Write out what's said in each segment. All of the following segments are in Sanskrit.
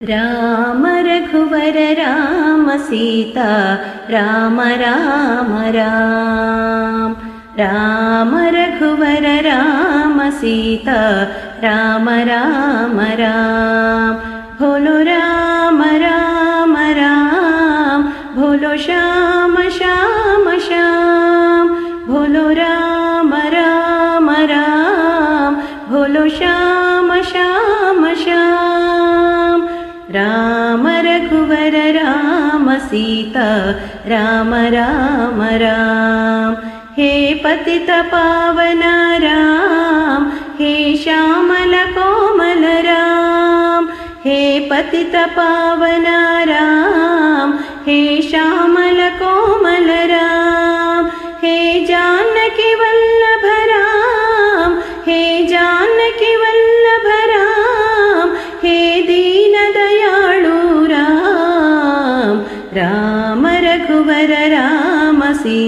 राम रघुवर राम सीता राम राम राम। राम रघुवर राम सीता राम राम राम। भोलो राम राम राम भोलो श्याम श्याम श्याम। भोलो राम राम राम भोलो श्याम सीता। राम राम राम। हे पतित पावन राम। हे श्यामल कोमल राम। हे पतित पावन राम। हे श्यामल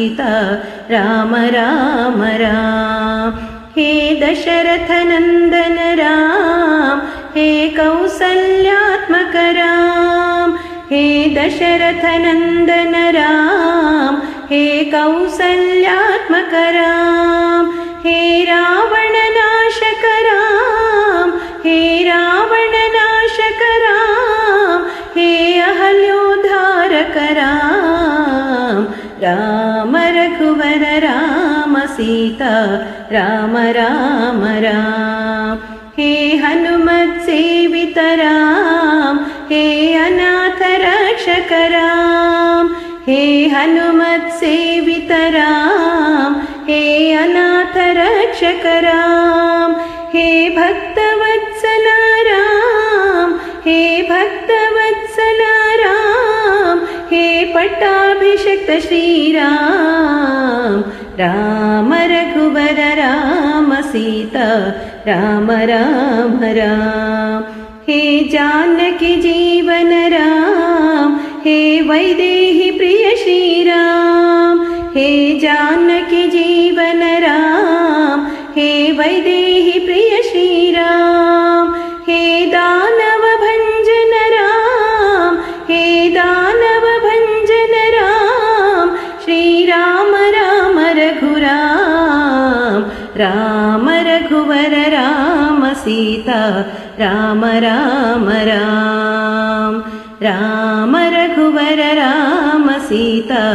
सीता राम राम राम। हे दशरथ नन्दन राम। हे कौसल्यात्मक राम। हे दशरथ नन्दन राम। हे कौसल्यात्मक राम राम सीता राम राम राम। हे हनुमत् सेवित राम हे अनाथ रक्षक राम। हे हनुमत् सेवित राम हे अनाथ रक्षक राम। हे भक्तवत्सल हे पट्टाभिषक्त श्रीराम। राम रघुवर, राम सीता, राम राम राम। हे जानकी जीवन, राम। हे वैदेहि प्रिय श्रीराम। हे जानकी राम रघुवर राम सीता राम राम राम। राम रघुवर राम सीता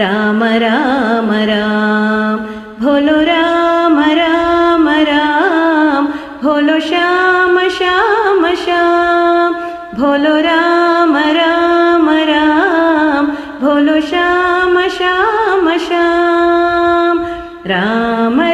राम राम राम। भोलो राम राम राम। भोलो श्याम श्याम श्याम। भोलो राम राम राम। भोलो श्याम श्याम श्याम। राम